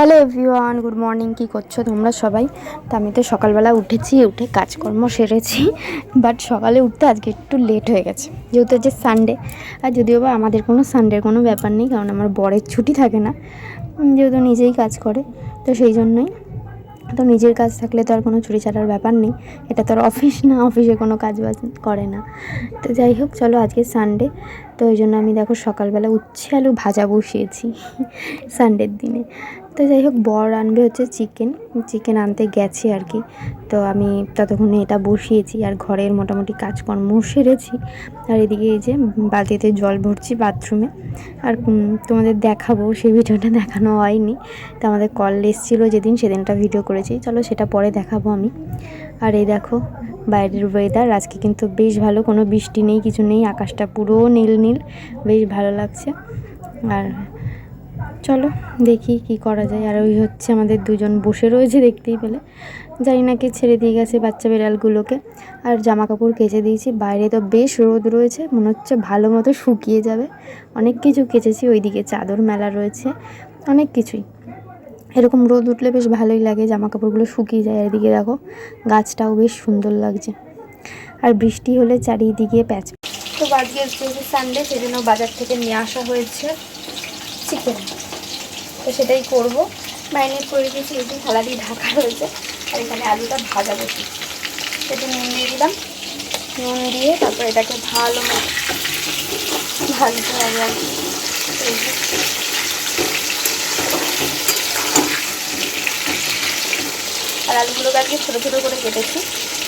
Hello everyone, good morning. কী করছ তোমরা সবাই? তো আমি তো সকালবেলা উঠেছি, উঠে কাজকর্ম সেরেছি, বাট সকালে উঠতে আজকে একটু লেট হয়ে গেছে। যেহেতু যে সানডে আর যদিও বা আমাদের কোনো সানডের কোনো ব্যাপার নেই, কারণ আমার বরের ছুটি থাকে না যেহেতু নিজেই কাজ করে, তো সেই জন্যই। তো নিজের কাজ থাকলে তো আর কোনো চুরি চাটার ব্যাপার নেই, এটা তো আর অফিস না অফিসে কোনো কাজ বাজ করে না। তো যাই হোক, চলো আজকে সানডে তো ওই জন্য আমি দেখো সকালবেলা উচ্ছে আলু ভাজা বসিয়েছি সানডের দিনে। তো যাই হোক, বর আনবে হচ্ছে চিকেন চিকেন আনতে গেছে আর কি। তো আমি ততক্ষণে এটা বসিয়েছি আর ঘরের মোটামুটি কাজকর্ম সেরেছি। আর এদিকে এই যে বালতিতে জল ভরছি বাথরুমে আর তোমাদের দেখাবো, সেই ভিডিওটা দেখানো হয়নি। তো আমাদের কল এসেছিল যেদিন, সেদিনটা ভিডিও করেছি। চলো সেটা পরে দেখাবো আমি। আর এই দেখো, বাইরের ওয়েদার আজকে কিন্তু বেশ ভালো, কোনো বৃষ্টি নেই, কিছু নেই, আকাশটা পুরো নীল নীল বেশ ভালো লাগছে। আর চলো, দেখি কি করা যায়। আর ওই হচ্ছে আমাদের দুজন বসে রয়েছে দেখতেই পেলে। জানি না কে ছেড়ে দিয়ে গেছে বাচ্চা বিড়ালগুলোকে। আর জামা কাপড় কেচে দিয়েছি। বাইরে তো বেশ রোদ রয়েছে। মনে হচ্ছে ভালো মতো শুকিয়ে যাবে। অনেক কিছু কেচেছি। ওইদিকে চাদর মেলা রয়েছে। অনেক কিছুই। এরকম রোদ উঠলে বেশ ভালোই লাগে। জামা কাপড়গুলো শুকিয়ে যায়। এদিকে দেখো, গাছটাও বেশ সুন্দর লাগছে। আর বৃষ্টি হলে চারিদিকে প্যাচ তো যেহেতু সানডে সেজন্য বাজার থেকে নিয়ে আসা হয়েছে। চিকেন তো সেটাই করব। ম্যারিনেট করে রেখেছি, এই যে থালা দিয়ে ঢাকা রয়েছে। আর এখানে আলুটা ভাজা বসি। সেটা নুন দিয়ে দিলাম। নুন দিয়ে তারপর এটাকে ভালো ভাজতে হবে আর আর আলুগুলোকে আজকে ছোটো ছোটো করে কেটেছি।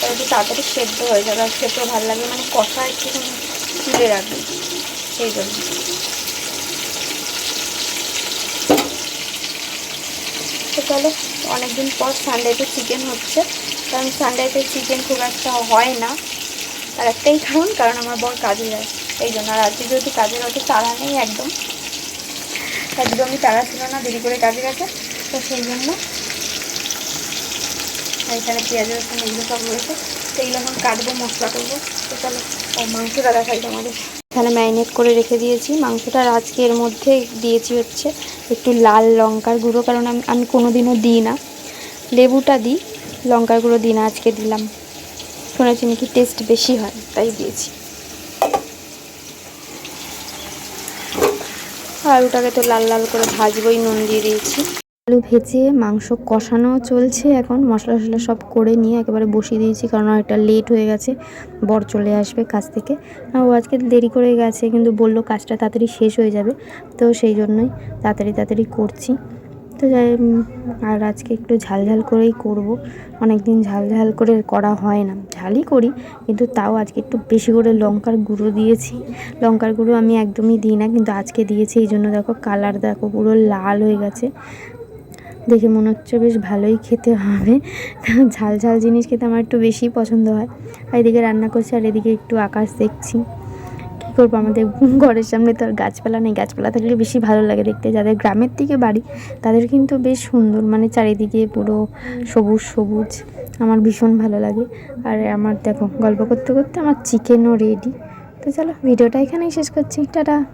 তাহলে একটু তাড়াতাড়ি সেদ্ধ হয়ে যাবে। আর খেতেও ভালো লাগবে। মানে কষা একটু তুলে রাখবে। সেই জন্য। চলো, অনেকদিন পর সানডেতে চিকেন হচ্ছে। কারণ সানডেতে চিকেন খুব একটা হয় না। তার একটাই কারণ কারণ আমার বর কাজে যায় এই জন্য আর আজকে যেহেতু কাজের অত তাড়া নেই একদম। একদমই তাড়া ছিল না, দেরি করে কাজে গেছে। তো সেই জন্য আর এখানে পেঁয়াজ, রসুন, এগুলো সব রয়েছে। তো এগুলো এখন কাটবো, মশলা করব। তো চলো, ও মাংসটা দেখাই তোমাদের। এখানে ম্যারিনেট করে রেখে দিয়েছি। মাংসটা আর আজকে এর মধ্যে দিয়েছি হচ্ছে একটু লাল লঙ্কার গুঁড়ো, কারণ আমি আমি কোনো দিনও দিই না। লেবুটা দিই, লঙ্কার গুঁড়ো দিই না, আজকে দিলাম। শুনেছি নাকি টেস্ট বেশি হয়, তাই দিয়েছি। আলুটাকে তো লাল লাল করে ভাজবোই, নুন দিয়ে দিয়েছি। আলু ভেজে মাংস কষানো চলছে এখন। মশলা টশলা সব করে নিয়ে একেবারে বসিয়ে দিয়েছি কারণ এটা লেট হয়ে গেছে। বর চলে আসবে কাজ থেকে। ও আজকে দেরি করে গেছে কিন্তু বলল কাজটা তাড়াতাড়ি শেষ হয়ে যাবে। তো সেই জন্যই তাড়াতাড়ি তাড়াতাড়ি করছি। তো যাই আর আজকে একটু ঝাল ঝাল করেই করব। অনেক দিন ঝাল ঝাল করে করা হয় না। ঝালই করি কিন্তু তাও আজকে একটু বেশি করে লঙ্কার গুঁড়ো দিয়েছি। লঙ্কার গুঁড়ো আমি একদমই দিই না কিন্তু আজকে দিয়েছি। এই জন্য দেখো কালার দেখো পুরো লাল হয়ে গেছে। দেখে মনে হচ্ছে বেশ ভালোই খেতে হবে। কারণ ঝাল ঝাল জিনিস খেতে আমার একটু বেশি পছন্দ হয়। আর এদিকে রান্না করছি আর এদিকে একটু আকাশ দেখছি। কী করব? আমাদের ঘরের সামনে তো আর গাছপালা নেই। গাছপালা থাকলে বেশি ভালো লাগে দেখতে। যাদের গ্রামের দিকে বাড়ি, তাদের কিন্তু বেশ সুন্দর। মানে চারিদিকে পুরো সবুজ সবুজ। আমার ভীষণ ভালো লাগে। আর আমার দেখো, গল্প করতে করতে আমার চিকেনও রেডি তো চলো, ভিডিওটা এখানেই শেষ করছি। টাটা!